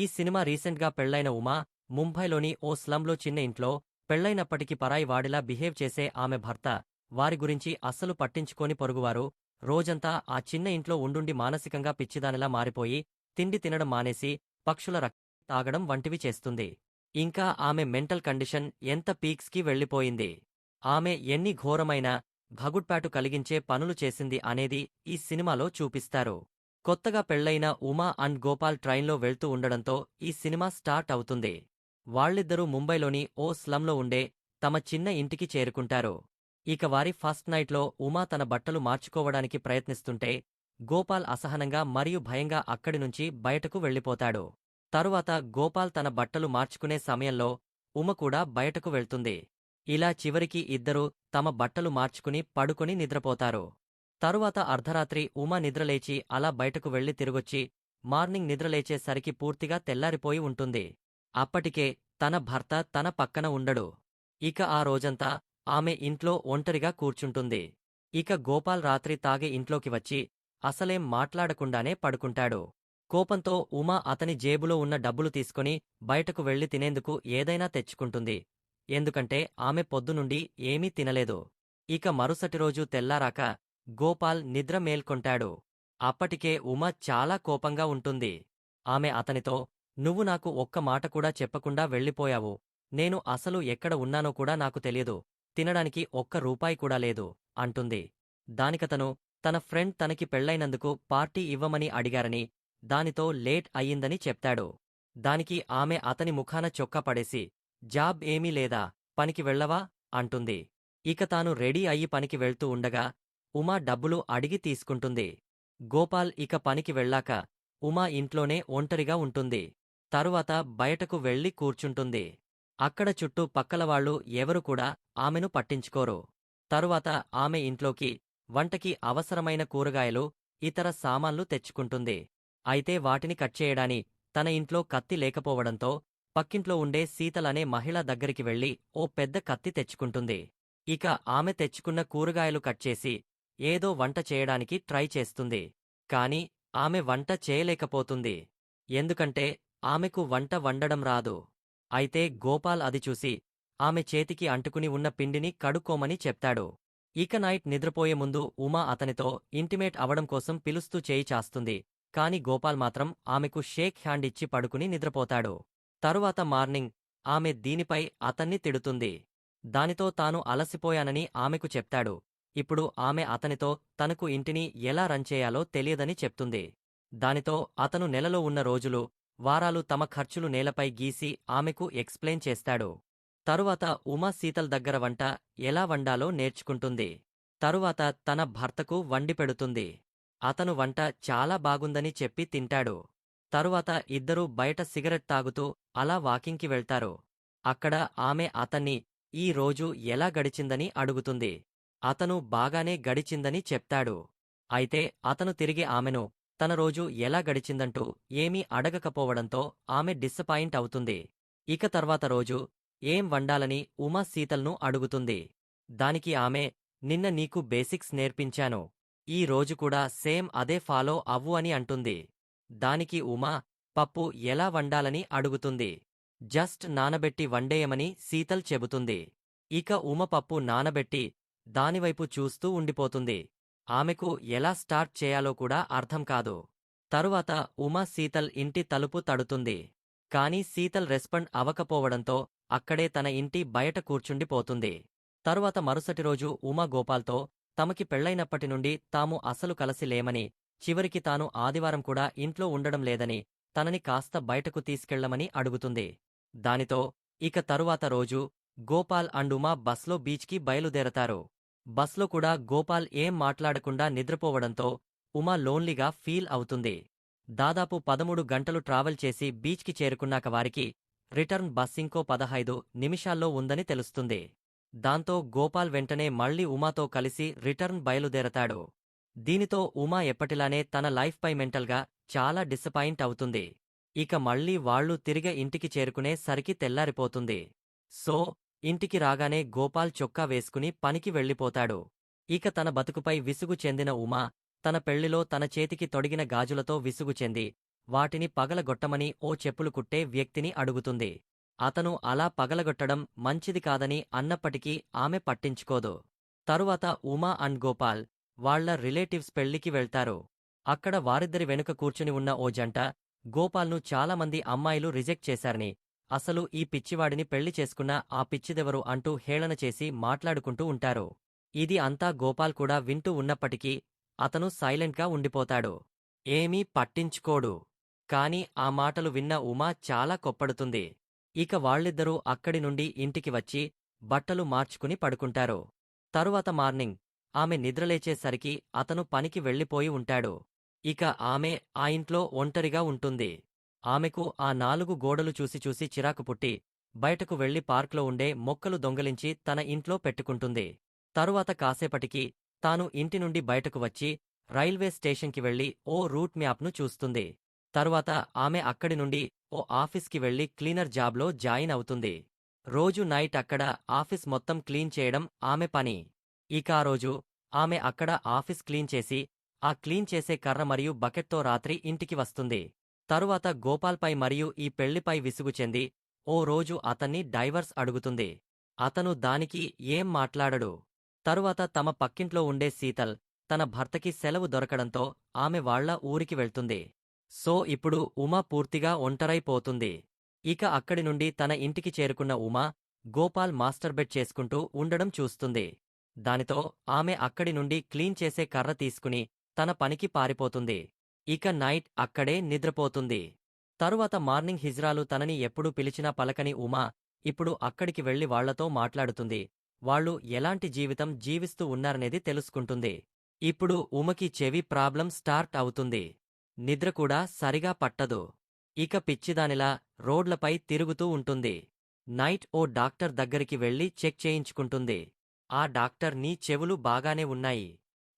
ఈ సినిమా రీసెంట్గా పెళ్ళైన ఉమా ముంబైలోని ఓ స్లంలో చిన్న ఇంట్లో పెళ్ళైనప్పటికీ పరాయి వాడిలా బిహేవ్ చేసే ఆమె భర్త వారి గురించి అస్సలు పట్టించుకోని పొరుగువారు రోజంతా ఆ చిన్న ఇంట్లో ఉండుండి మానసికంగా పిచ్చిదానిలా మారిపోయి తిండి తినడం మానేసి పక్షుల రక్తం తాగడం వంటివి చేస్తుంది. ఇంకా ఆమె మెంటల్ కండిషన్ ఎంత పీక్స్కి వెళ్ళిపోయింది ఆమె ఎన్ని ఘోరమైన భగుడ్పాటు కలిగించే పనులు చేసింది అనేది ఈ సినిమాలో చూపిస్తారు. కొత్తగా పెళ్ళైన ఉమా అండ్ గోపాల్ ట్రైన్లో వెళ్తూ ఉండడంతో ఈ సినిమా స్టార్ట్ అవుతుంది. వాళ్ళిద్దరూ ముంబైలోని ఓ స్లంలో ఉండే తమ చిన్న ఇంటికి చేరుకుంటారు. ఇక వారి ఫస్ట్ నైట్లో ఉమా తన బట్టలు మార్చుకోవడానికి ప్రయత్నిస్తుంటే గోపాల్ అసహనంగా మరియు భయంగా అక్కడి నుంచి బయటకు వెళ్ళిపోతాడు. తరువాత గోపాల్ తన బట్టలు మార్చుకునే సమయంలో ఉమ కూడా బయటకు వెళ్తుంది. ఇలా చివరికి ఇద్దరూ తమ బట్టలు మార్చుకుని పడుకుని నిద్రపోతారు. తరువాత అర్ధరాత్రి ఉమ నిద్రలేచి అలా బయటకు వెళ్ళి తిరిగొచ్చి మార్నింగ్ నిద్రలేచేసరికి పూర్తిగా తెల్లారిపోయి ఉంటుంది. అప్పటికే తన భర్త తన పక్కన ఉండడు. ఇక ఆ రోజంతా ఆమె ఇంట్లో ఒంటరిగా కూర్చుంటుంది. ఇక గోపాల్ రాత్రి తాగి ఇంట్లోకి వచ్చి అసలేం మాట్లాడకుండానే పడుకుంటాడు. కోపంతో ఉమా అతని జేబులో ఉన్న డబ్బులు తీసుకుని బయటకు వెళ్ళి తినేందుకు ఏదైనా తెచ్చుకుంటుంది. ఎందుకంటే ఆమె పొద్దునుండి ఏమీ తినలేదు. ఇక మరుసటి రోజు తెల్లారాక గోపాల్ నిద్ర మేల్కొంటాడు. అప్పటికే ఉమ చాలా కోపంగా ఉంటుంది. ఆమె అతనితో నువ్వు నాకు ఒక్క మాట కూడా చెప్పకుండా వెళ్ళిపోయావు. నేను అసలు ఎక్కడ ఉన్నానో కూడా నాకు తెలియదు తినడానికి ఒక్క రూపాయి కూడా లేదు అంటుంది. దానికతను తన ఫ్రెండ్ తనకి పెళ్ళైనందుకు పార్టీ ఇవ్వమని అడిగారని దానితో లేట్ అయ్యిందని చెప్తాడు. దానికి ఆమె అతని ముఖాన చొక్కా పడేసి జాబ్ ఏమీ లేదా? పనికి వెళ్ళవా? అంటుంది. ఇక తాను రెడీ అయ్యి పనికి వెళ్తూ ఉండగా ఉమా డబ్బులు అడిగి తీసుకుంటుంది. గోపాల్ ఇక పనికి వెళ్ళాక ఉమా ఇంట్లోనే ఒంటరిగా ఉంటుంది. తరువాత బయటకు వెళ్ళి కూర్చుంటుంది. అక్కడ చుట్టూ పక్కలవాళ్ళు ఎవరు కూడా ఆమెను పట్టించుకోరు. తరువాత ఆమె ఇంట్లోకి వంటకి అవసరమైన కూరగాయలు ఇతర సామాన్లు తెచ్చుకుంటుంది. అయితే వాటిని కట్ చేయడాని తన ఇంట్లో కత్తి లేకపోవడంతో పక్కింట్లో ఉండే సీతలనే మహిళ దగ్గరికి వెళ్ళి ఓ పెద్ద కత్తి తెచ్చుకుంటుంది. ఇక ఆమె తెచ్చుకున్న కూరగాయలు కట్ చేసి ఏదో వంట చేయడానికి ట్రై చేస్తుంది. కాని ఆమె వంట చేయలేకపోతుంది. ఎందుకంటే ఆమెకు వంట వండడం రాదు. అయితే గోపాల్ అది చూసి ఆమె చేతికి అంటుకుని ఉన్న పిండిని కడుక్కోమని చెప్తాడు. ఇక నైట్ నిద్రపోయే ముందు ఉమా అతనితో ఇంటిమేట్ అవడం కోసం పిలుస్తూ చేయి చాస్తుంది. కాని గోపాల్ మాత్రం ఆమెకు షేక్ హ్యాండ్ ఇచ్చి పడుకుని నిద్రపోతాడు. తరువాత మార్నింగ్ ఆమె దీనిపై అతన్ని తిడుతుంది. దానితో తాను అలసిపోయానని ఆమెకు చెప్తాడు. ఇప్పుడు ఆమె అతనితో తనకు ఇంటిని ఎలా రన్ చేయాలో తెలియదని చెప్తుంది. దానితో అతను నెలలో ఉన్న రోజులు వారాలు తమ ఖర్చులు నేలపై గీసి ఆమెకు ఎక్స్ప్లెయిన్ చేస్తాడు. తరువాత ఉమా శీతల్ దగ్గర వంట ఎలా వండాలో నేర్చుకుంటుంది. తరువాత తన భర్తకు వండి పెడుతుంది. అతను వంట చాలా బాగుందని చెప్పి తింటాడు. తరువాత ఇద్దరూ బయట సిగరెట్ తాగుతూ అలా వాకింగ్కి వెళ్తారు. అక్కడ ఆమె అతన్ని ఈ రోజు ఎలా గడిచిందని అడుగుతుంది. అతను బాగానే గడిచిందని చెప్తాడు. అయితే అతను తిరిగి ఆమెను తన రోజు ఎలా గడిచిందంటూ ఏమీ అడగకపోవడంతో ఆమె డిసపాయింట్ అవుతుంది. ఇక తర్వాత రోజు ఏం వండాలని ఉమా శీతల్ను అడుగుతుంది. దానికి ఆమె నిన్న నీకు బేసిక్స్ నేర్పించాను. ఈ రోజు కూడా సేమ్ అదే ఫాలో అవ్వు అని అంటుంది. దానికి ఉమా పప్పు ఎలా వండాలని అడుగుతుంది. జస్ట్ నానబెట్టి వండేయమని శీతల్ చెబుతుంది. ఇక ఉమ పప్పు నానబెట్టి దానివైపు చూస్తూ ఉండిపోతుంది. ఆమెకు ఎలా స్టార్ట్ చేయాలో కూడా అర్థం కాదు. తరువాత ఉమా శీతల్ ఇంటి తలుపు తడుతుంది. కాని శీతల్ రెస్పాండ్ అవకపోవడంతో అక్కడే తన ఇంటి బయట కూర్చుండిపోతుంది. తరువాత మరుసటి రోజు ఉమా గోపాల్తో తమకి పెళ్ళైనప్పటి నుండి తాము అసలు కలసి లేమని చివరికి తాను ఆదివారం కూడా ఇంట్లో ఉండడం లేదని తనని కాస్త బయటకు తీసుకెళ్ళమని అడుగుతుంది. దానితో ఇక తరువాత రోజు గోపాల్ అండ్ ఉమా బస్లో బీచ్కి బయలుదేరతారు. బస్లో కూడా గోపాల్ ఏం మాట్లాడకుండా నిద్రపోవడంతో ఉమా లోన్లీగా ఫీల్ అవుతుంది. దాదాపు పదమూడు గంటలు ట్రావెల్ చేసి బీచ్కి చేరుకున్నాక వారికి రిటర్న్ బస్ ఇంకో పదహైదు నిమిషాల్లో ఉందని తెలుస్తుంది. దాంతో గోపాల్ వెంటనే మళ్ళీ ఉమాతో కలిసి రిటర్న్ బయలుదేరతాడు. దీనితో ఉమా ఎప్పటిలానే తన లైఫ్పై మెంటల్గా చాలా డిసపాయింట్ అవుతుంది. ఇక మళ్ళీ వాళ్ళు తిరిగే ఇంటికి చేరుకునే సరికి తెల్లారిపోతుంది. సో ఇంటికి రాగానే గోపాల్ చొక్కా వేసుకుని పనికి వెళ్ళిపోతాడు. ఇక తన బతుకుపై విసుగు చెందిన ఉమా తన పెళ్ళిలో తన చేతికి తొడిగిన గాజులతో విసుగు చెంది వాటిని పగలగొట్టమని ఓ చెప్పులు కుట్టే వ్యక్తిని అడుగుతుంది. అతను అలా పగలగొట్టడం మంచిది కాదని అన్నప్పటికీ ఆమె పట్టించుకోదు. తరువాత ఉమా అండ్ గోపాల్ వాళ్ళ రిలేటివ్స్ పెళ్ళికి వెళ్తారు. అక్కడ వారిద్దరి వెనుక కూర్చుని ఉన్న ఓ జంట గోపాల్ను చాలామంది అమ్మాయిలు రిజెక్ట్ చేశారని అసలు ఈ పిచ్చివాడిని పెళ్ళి చేసుకున్న ఆ పిచ్చిదెవరు అంటూ హేళన చేసి మాట్లాడుకుంటూ ఉంటారు. ఇది అంతా గోపాల్ కూడా వింటూ ఉన్నప్పటికీ అతను సైలెంట్గా ఉండిపోతాడు. ఏమీ పట్టించుకోడు. కాని ఆ మాటలు విన్న ఉమా చాలా కొప్పడుతుంది. ఇక వాళ్ళిద్దరూ అక్కడి నుండి ఇంటికి వచ్చి బట్టలు మార్చుకుని పడుకుంటారు. తరువాత మార్నింగ్ ఆమె నిద్రలేచేసరికి అతను పనికి వెళ్ళిపోయి ఉంటాడు. ఇక ఆమె ఆ ఇంట్లో ఒంటరిగా ఉంటుంది. ఆమెకు ఆ నాలుగు గోడలు చూసి చూసి చిరాకు పుట్టి బయటకు వెళ్ళి పార్క్లో ఉండే మొక్కలు దొంగలించి తన ఇంట్లో పెట్టుకుంటుంది. తరువాత కాసేపటికి తాను ఇంటి నుండి బయటకు వచ్చి రైల్వే స్టేషన్కి వెళ్ళి ఓ రూట్ మ్యాప్ను చూస్తుంది. తరువాత ఆమె అక్కడి నుండి ఓ ఆఫీస్కి వెళ్ళి క్లీనర్ జాబ్లో జాయిన్ అవుతుంది. రోజు నైట్ అక్కడ ఆఫీస్ మొత్తం క్లీన్ చేయడం ఆమె పని. ఇక ఆ రోజు ఆమె అక్కడ ఆఫీస్ క్లీన్ చేసి ఆ క్లీన్ చేసే కర్ర మరియు బకెట్తో రాత్రి ఇంటికి వస్తుంది. తరువాత గోపాల్పై మరియు ఈ పెళ్ళిపై విసుగు చెంది ఓ రోజు అతన్ని డైవర్స్ అడుగుతుంది. అతను దానికి ఏం మాట్లాడడు. తరువాత తమ పక్కింట్లో ఉండే శీతల్ తన భర్తకి సెలవు దొరకడంతో ఆమె వాళ్ళ ఊరికి వెళ్తుంది. సో ఇప్పుడు ఉమా పూర్తిగా ఒంటరైపోతుంది ఇక అక్కడి నుండి తన ఇంటికి చేరుకున్న ఉమా గోపాల్ మాస్టర్బెట్ చేసుకుంటూ ఉండడం చూస్తుంది. దానితో ఆమె అక్కడి నుండి క్లీన్ చేసే కర్ర తీసుకుని తన పనికి పారిపోతుంది. ఇక నైట్ అక్కడే నిద్రపోతుంది. తరువాత మార్నింగ్ హిజ్రాలు తనని ఎప్పుడు పిలిచినా పలకని ఉమా ఇప్పుడు అక్కడికి వెళ్ళి వాళ్ళతో మాట్లాడుతుంది. వాళ్ళు ఎలాంటి జీవితం జీవిస్తూ ఉన్నారనేది తెలుసుకుంటుంది. ఇప్పుడు ఉమకి చెవి ప్రాబ్లం స్టార్ట్ అవుతుంది. నిద్ర కూడా సరిగా పట్టదు. ఇక పిచ్చిదానిలా రోడ్లపై తిరుగుతూ ఉంటుంది. నైట్ ఓ డాక్టర్ దగ్గరికి వెళ్ళి చెక్ చేయించుకుంటుంది. ఆ డాక్టర్ నీ చెవులు బాగానే ఉన్నాయి.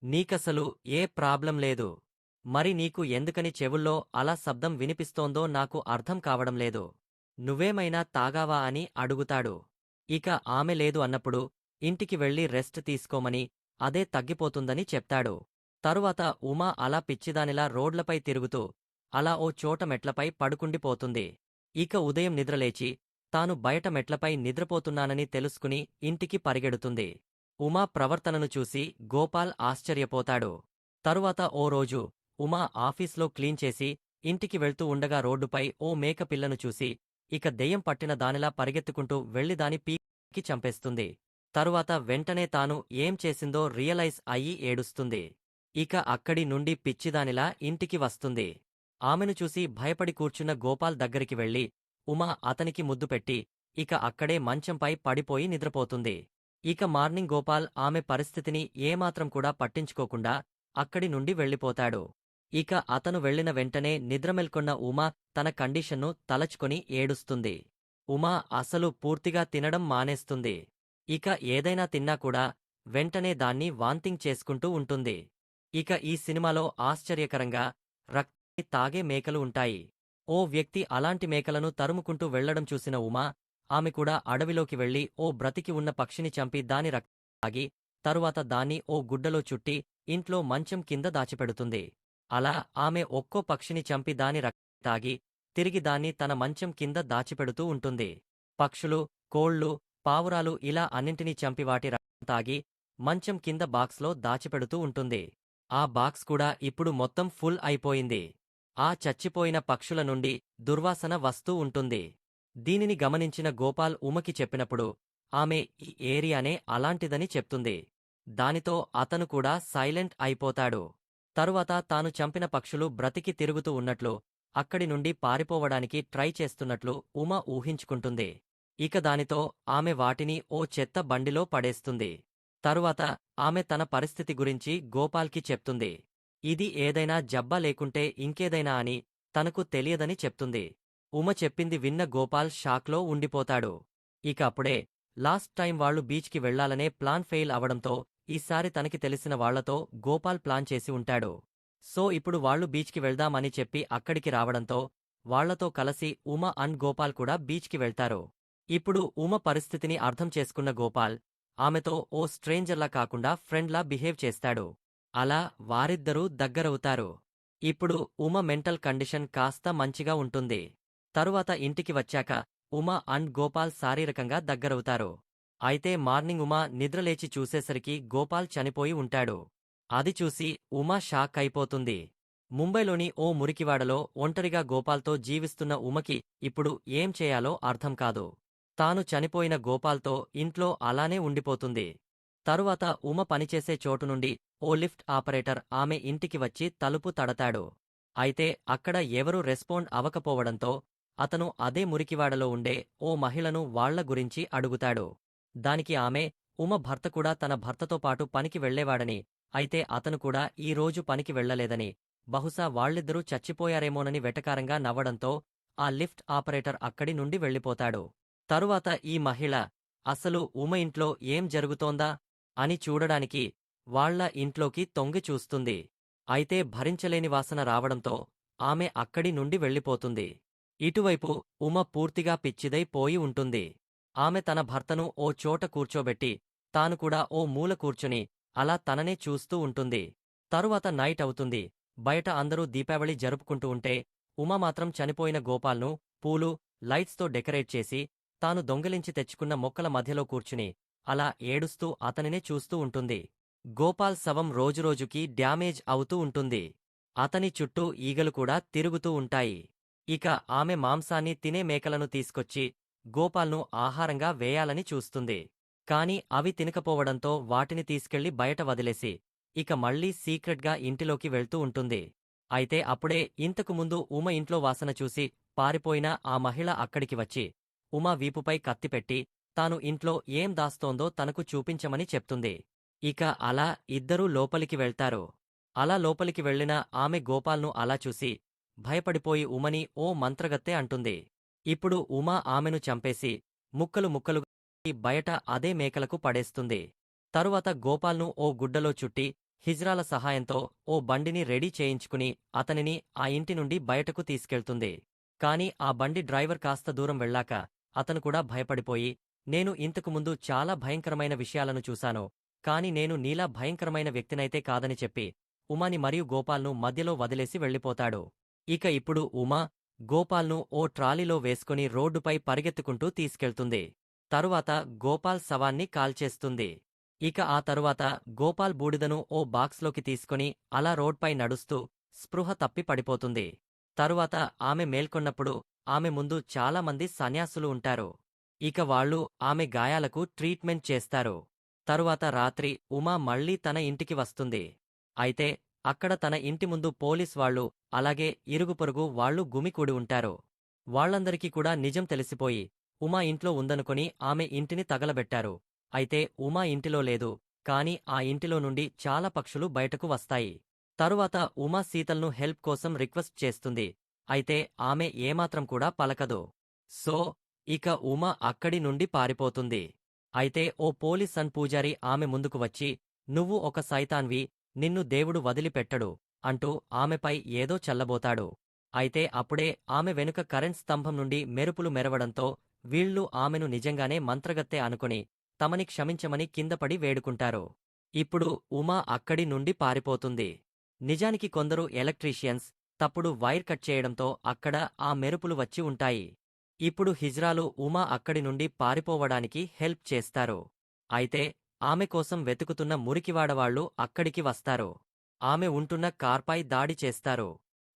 నీకసలు ఏ ప్రాబ్లం లేదు. మరి నీకు ఎందుకని చెవుల్లో అలా శబ్దం వినిపిస్తోందో నాకు అర్థం కావడం లేదు. నువ్వేమైనా తాగావా అని అడుగుతాడు. ఇక ఆమె లేదు అన్నప్పుడు ఇంటికి వెళ్ళి రెస్ట్ తీసుకోమని అదే తగ్గిపోతుందని చెప్తాడు. తరువాత ఉమా అలా పిచ్చిదానిలా రోడ్లపై తిరుగుతూ అలా ఓ చోట మెట్లపై పడుకుండిపోతుంది. ఇక ఉదయం నిద్రలేచి తాను బయట మెట్లపై నిద్రపోతున్నానని తెలుసుకుని ఇంటికి పరిగెడుతుంది. ఉమా ప్రవర్తనను చూసి గోపాల్ ఆశ్చర్యపోతాడు. తరువాత ఓ రోజు ఉమా ఆఫీస్లో క్లీన్ చేసి ఇంటికి వెళ్తూ ఉండగా రోడ్డుపై ఓ మేకపిల్లను చూసి ఇక దెయ్యం పట్టిన దానిలా పరిగెత్తుకుంటూ వెళ్ళి దాని పీకి చంపేస్తుంది. తరువాత వెంటనే తాను ఏం చేసిందో రియలైజ్ అయ్యి ఏడుస్తుంది. ఇక అక్కడి నుండి పిచ్చిదానిలా ఇంటికి వస్తుంది. ఆమెను చూసి భయపడి కూర్చున్న గోపాల్ దగ్గరికి వెళ్ళి ఉమా అతనికి ముద్దు పెట్టి ఇక అక్కడే మంచంపై పడిపోయి నిద్రపోతుంది. ఇక మార్నింగ్ గోపాల్ ఆమె పరిస్థితిని ఏమాత్రం కూడా పట్టించుకోకుండా అక్కడి నుండి వెళ్ళిపోతాడు. ఇక అతను వెళ్ళిన వెంటనే నిద్రమెల్కొన్న ఉమా తన కండిషన్ను తలచుకొని ఏడుస్తుంది. ఉమా అసలు పూర్తిగా తినడం మానేస్తుంది. ఇక ఏదైనా తిన్నా కూడా వెంటనే దాన్ని వాంతింగ్ చేసుకుంటూ ఉంటుంది. ఇక ఈ సినిమాలో ఆశ్చర్యకరంగా రక్తాన్ని తాగే మేకలు ఉంటాయి. ఓ వ్యక్తి అలాంటి మేకలను తరుముకుంటూ వెళ్ళడం చూసిన ఉమా ఆమె కూడా అడవిలోకి వెళ్ళి ఓ బ్రతికి ఉన్న పక్షిని చంపి దాని రక్తం తాగి తరువాత దాన్ని ఓ గుడ్డలో చుట్టి ఇంట్లో మంచం కింద దాచిపెడుతుంది. అలా ఆమె ఒక్కో పక్షిని చంపి దాని రక్తం తాగి తిరిగి దాన్ని తన మంచం కింద దాచిపెడుతూ ఉంటుంది. పక్షులు కోళ్ళు పావురాలు ఇలా అన్నింటినీ చంపి వాటి రక్తం తాగి మంచం కింద బాక్స్లో దాచిపెడుతూ ఉంటుంది. ఆ బాక్స్ కూడా ఇప్పుడు మొత్తం ఫుల్ అయిపోయింది. ఆ చచ్చిపోయిన పక్షుల నుండి దుర్వాసన వస్తూ ఉంటుంది. దీనిని గమనించిన గోపాల్ ఉమకి చెప్పినప్పుడు ఆమె ఈ ఏరియానే అలాంటిదని చెప్తుంది. దానితో అతను కూడా సైలెంట్ అయిపోతాడు. తరువాత తాను చంపిన పక్షులు బ్రతికి తిరుగుతూ ఉన్నట్లు అక్కడి నుండి పారిపోవడానికి ట్రై చేస్తున్నట్లు ఉమ ఊహించుకుంటుంది. ఇక దానితో ఆమె వాటిని ఓ చెత్త బండిలో పడేస్తుంది. తరువాత ఆమె తన పరిస్థితి గురించి గోపాల్కి చెప్తుంది. ఇది ఏదైనా జబ్బా లేకుంటే ఇంకేదైనా అని తనకు తెలియదని చెప్తుంది. ఉమ చెప్పింది విన్న గోపాల్ షాక్లో ఉండిపోతాడు. ఇక అప్పుడే లాస్ట్ టైం వాళ్ళు బీచ్కి వెళ్ళాలనే ప్లాన్ ఫెయిల్ అవడంతో ఈసారి తనకి తెలిసిన వాళ్ళతో గోపాల్ ప్లాన్ చేసి ఉంటాడు. సో ఇప్పుడు వాళ్ళు బీచ్కి వెళ్దామని చెప్పి అక్కడికి రావడంతో వాళ్ళతో కలిసి ఉమ అండ్ గోపాల్ కూడా బీచ్కి వెళ్తారు. ఇప్పుడు ఉమ పరిస్థితిని అర్థం చేసుకున్న గోపాల్ ఆమెతో ఓ స్ట్రేంజర్లా కాకుండా ఫ్రెండ్లా బిహేవ్ చేస్తాడు. అలా వారిద్దరూ దగ్గరవుతారు. ఇప్పుడు ఉమ మెంటల్ కండిషన్ కాస్త మంచిగా ఉంటుంది. తరువాత ఇంటికి వచ్చాక ఉమ అండ్ గోపాల్ శారీరకంగా దగ్గరవుతారు. అయితే మార్నింగ్ ఉమా నిద్రలేచి చూసేసరికి గోపాల్ చనిపోయి ఉంటాడు. అది చూసి ఉమ షాక్ అయిపోతుంది. ముంబైలోని ఓ మురికివాడలో ఒంటరిగా గోపాల్తో జీవిస్తున్న ఉమకి ఇప్పుడు ఏం చేయాలో అర్థం కాదు. తాను చనిపోయిన గోపాల్తో ఇంట్లో అలానే ఉండిపోతుంది. తరువాత ఉమ పనిచేసే చోటు నుండి ఓ లిఫ్ట్ ఆపరేటర్ ఆమె ఇంటికి వచ్చి తలుపు తడతాడు. అయితే అక్కడ ఎవరూ రెస్పాండ్ అవకపోవడంతో అతను అదే మురికివాడలో ఉండే ఓ మహిళను వాళ్ళ గురించి అడుగుతాడు. దానికి ఆమె ఉమ భర్త కూడా తన భర్తతో పాటు పనికి వెళ్ళేవాడని అయితే అతను కూడా ఈ రోజు పనికి వెళ్ళలేదని బహుశా వాళ్ళిద్దరూ చచ్చిపోయారేమోనని వెటకారంగా నవ్వడంతో ఆ లిఫ్ట్ ఆపరేటర్ అక్కడి నుండి వెళ్ళిపోతాడు. తరువాత ఈ మహిళ అసలు ఉమ ఇంట్లో ఏం జరుగుతోందా? అని చూడడానికి వాళ్ళ ఇంట్లోకి తొంగి చూస్తుంది. అయితే భరించలేని వాసన రావడంతో ఆమె అక్కడి నుండి వెళ్ళిపోతుంది. ఇటువైపు ఉమ పూర్తిగా పిచ్చిదై పోయి ఉంటుంది. ఆమె తన భర్తను ఓ చోట కూర్చోబెట్టి తాను కూడా ఓ మూల కూర్చుని అలా తననే చూస్తూ ఉంటుంది. తరువాత నైట్ అవుతుంది. బయట అందరూ దీపావళి జరుపుకుంటూ ఉంటే ఉమ మాత్రం చనిపోయిన గోపాల్ను పూలు లైట్స్తో డెకరేట్ చేసి తాను దొంగిలించి తెచ్చుకున్న మొక్కల మధ్యలో కూర్చుని అలా ఏడుస్తూ అతనినే చూస్తూ ఉంటుంది. గోపాల్ శవం రోజురోజుకి డ్యామేజ్ అవుతూ ఉంటుంది. అతని చుట్టూ ఈగలు కూడా తిరుగుతూ ఉంటాయి. ఇక ఆమె మాంసాన్ని తినే మేకలను తీసుకొచ్చి గోపాల్ను ఆహారంగా వేయాలని చూస్తుంది. కాని అవి తినకపోవడంతో వాటిని తీసుకెళ్ళి బయట వదిలేసి ఇక మళ్ళీ సీక్రెట్గా ఇంటిలోకి వెళ్తూ ఉంటుంది. అయితే అప్పుడే ఇంతకు ముందు ఉమ ఇంట్లో వాసన చూసి పారిపోయిన ఆ మహిళ అక్కడికి వచ్చి ఉమ వీపుపై కత్తిపెట్టి తాను ఇంట్లో ఏం దాస్తోందో తనకు చూపించమని చెప్తుంది. ఇక అలా ఇద్దరూ లోపలికి వెళ్తారు. అలా లోపలికి వెళ్ళిన ఆమె గోపాల్ను అలా చూసి భయపడిపోయి ఉమని ఓ మంత్రగత్తే అంటుంది. ఇప్పుడు ఉమా ఆమెను చంపేసి ముక్కలు ముక్కలు బయట అదే మేకలకు పడేస్తుంది. తరువాత గోపాల్ను ఓ గుడ్డలో చుట్టి హిజ్రాల సహాయంతో ఓ బండిని రెడీ చేయించుకుని అతనిని ఆ ఇంటి నుండి బయటకు తీసుకెళ్తుంది. కాని ఆ బండి డ్రైవర్ కాస్త దూరం వెళ్ళాక అతను కూడా భయపడిపోయి నేను ఇంతకు ముందు చాలా భయంకరమైన విషయాలను చూశాను కాని నేను నీలా భయంకరమైన వ్యక్తినైతే కాదని చెప్పి ఉమాని మరియు గోపాల్ను మధ్యలో వదిలేసి వెళ్ళిపోతాడు. ఇక ఇప్పుడు ఉమా గోపాల్ను ఓ ట్రాలీలో వేసుకుని రోడ్డుపై పరిగెత్తుకుంటూ తీసుకెళ్తుంది. తరువాత గోపాల్ శవాన్ని కాల్చేస్తుంది. ఇక ఆ తరువాత గోపాల్ బూడిదను ఓ బాక్స్లోకి తీసుకుని అలా రోడ్పై నడుస్తూ స్పృహ తప్పి పడిపోతుంది. తరువాత ఆమె మేల్కొన్నప్పుడు ఆమె ముందు చాలామంది సన్యాసులు ఉంటారు. ఇక వాళ్ళు ఆమె గాయాలకు ట్రీట్మెంట్ చేస్తారు. తరువాత రాత్రి ఉమా మళ్ళీ తన ఇంటికి వస్తుంది. అయితే అక్కడ తన ఇంటి ముందు పోలీస్ వాళ్ళు అలాగే ఇరుగుపొరుగు వాళ్ళు గుమికూడి ఉంటారు. వాళ్ళందరికీ కూడా నిజం తెలిసిపోయి ఉమా ఇంట్లో ఉందనుకొని ఆమె ఇంటిని తగలబెట్టారు. అయితే ఉమా ఇంటిలో లేదు కాని ఆ ఇంటిలో నుండి చాలా పక్షులు బయటకు వస్తాయి. తరువాత ఉమా సీతల్ను హెల్ప్ కోసం రిక్వెస్ట్ చేస్తుంది. అయితే ఆమె ఏమాత్రం కూడా పలకదు. సో ఇక ఉమా అక్కడి నుండి పారిపోతుంది. అయితే ఓ పోలీస్ సన్ పూజారి ఆమె ముందుకు వచ్చి నువ్వు ఒక సైతాన్వి నిన్ను దేవుడు వదిలిపెట్టడు అంటూ ఆమెపై ఏదో చల్లబోతాడు. అయితే అప్పుడే ఆమె వెనుక కరెంట్ స్తంభం నుండి మెరుపులు మెరవడంతో వీళ్ళు ఆమెను నిజంగానే మంత్రగత్తె అనుకుని తమని క్షమించమని కిందపడి వేడుకుంటారు. ఇప్పుడు ఉమా అక్కడి నుండి పారిపోతుంది. నిజానికి కొందరు ఎలక్ట్రీషియన్స్ తప్పుడు వైర్ కట్ చేయడంతో అక్కడ ఆ మెరుపులు వచ్చి ఉంటాయి. ఇప్పుడు హిజ్రాలు ఉమా అక్కడి నుండి పారిపోవడానికి హెల్ప్ చేస్తారు. అయితే ఆమె కోసం వెతుకుతున్న మురికివాడవాళ్ళు అక్కడికి వస్తారు. ఆమె ఉంటున్న కార్పై దాడి చేస్తారు.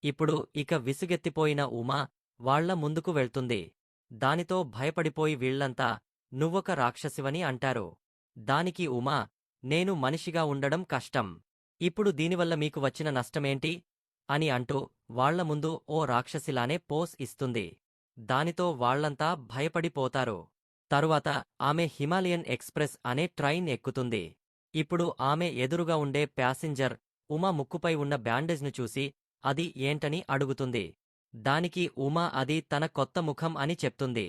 ఇప్పుడు ఇక విసుగెత్తిపోయిన ఉమా వాళ్ళ ముందుకు వెళ్తుంది. దానితో భయపడిపోయి వీళ్ళంతా నువ్వొక రాక్షసివని అంటారు. దానికి ఉమా నేను మనిషిగా ఉండడం కష్టం. ఇప్పుడు దీనివల్ల మీకు వచ్చిన నష్టమేంటి అని అంటూ వాళ్ళ ముందు ఓ రాక్షసిలానే పోస్ ఇస్తుంది. దానితో వాళ్ళంతా భయపడిపోతారు. తరువాత ఆమె హిమాలయన్ ఎక్స్ప్రెస్ అనే ట్రైన్ ఎక్కుతుంది. ఇప్పుడు ఆమె ఎదురుగా ఉండే ప్యాసింజర్ ఉమా ముక్కుపై ఉన్న బ్యాండేజ్ను చూసి అది ఏంటని అడుగుతుంది. దానికి ఉమా అది తన కొత్త ముఖం అని చెప్తుంది.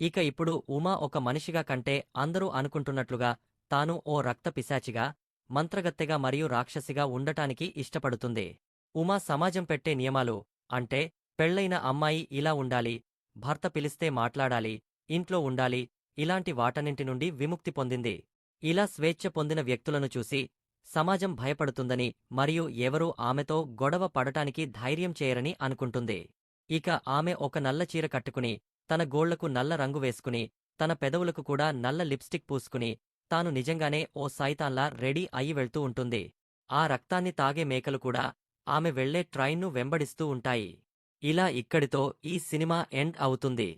ఇక ఇప్పుడు ఉమా ఒక మనిషిగా కంటే అందరూ అనుకుంటున్నట్లుగా తాను ఓ రక్త పిశాచిగా మంత్రగత్తెగా మరియు రాక్షసిగా ఉండటానికి ఇష్టపడుతుంది. ఉమా సమాజం పెట్టే నియమాలు అంటే పెళ్ళైన అమ్మాయి ఇలా ఉండాలి భర్త పిలిస్తే మాట్లాడాలి ఇంట్లో ఉండాలి ఇలాంటి వాటన్నింటి నుండి విముక్తి పొందింది. ఇలా స్వేచ్ఛ పొందిన వ్యక్తులను చూసి సమాజం భయపడుతుందని మరియు ఎవరూ ఆమెతో గొడవ పడటానికి ధైర్యం చేయరని అనుకుంటుంది. ఇక ఆమె ఒక నల్ల చీర కట్టుకుని తన గోళ్ళకు నల్ల రంగు వేసుకుని తన పెదవులకు కూడా నల్ల లిప్స్టిక్ పూసుకుని తాను నిజంగానే ఓ సైతాన్లా రెడీ అయి వెళ్తూ ఉంటుంది. ఆ రక్తాన్ని తాగే మేకలు కూడా ఆమె వెళ్ళే ట్రైన్ను వెంబడిస్తూ ఉంటాయి. ఇలా ఇక్కడితో ఈ సినిమా ఎండ్ అవుతుంది.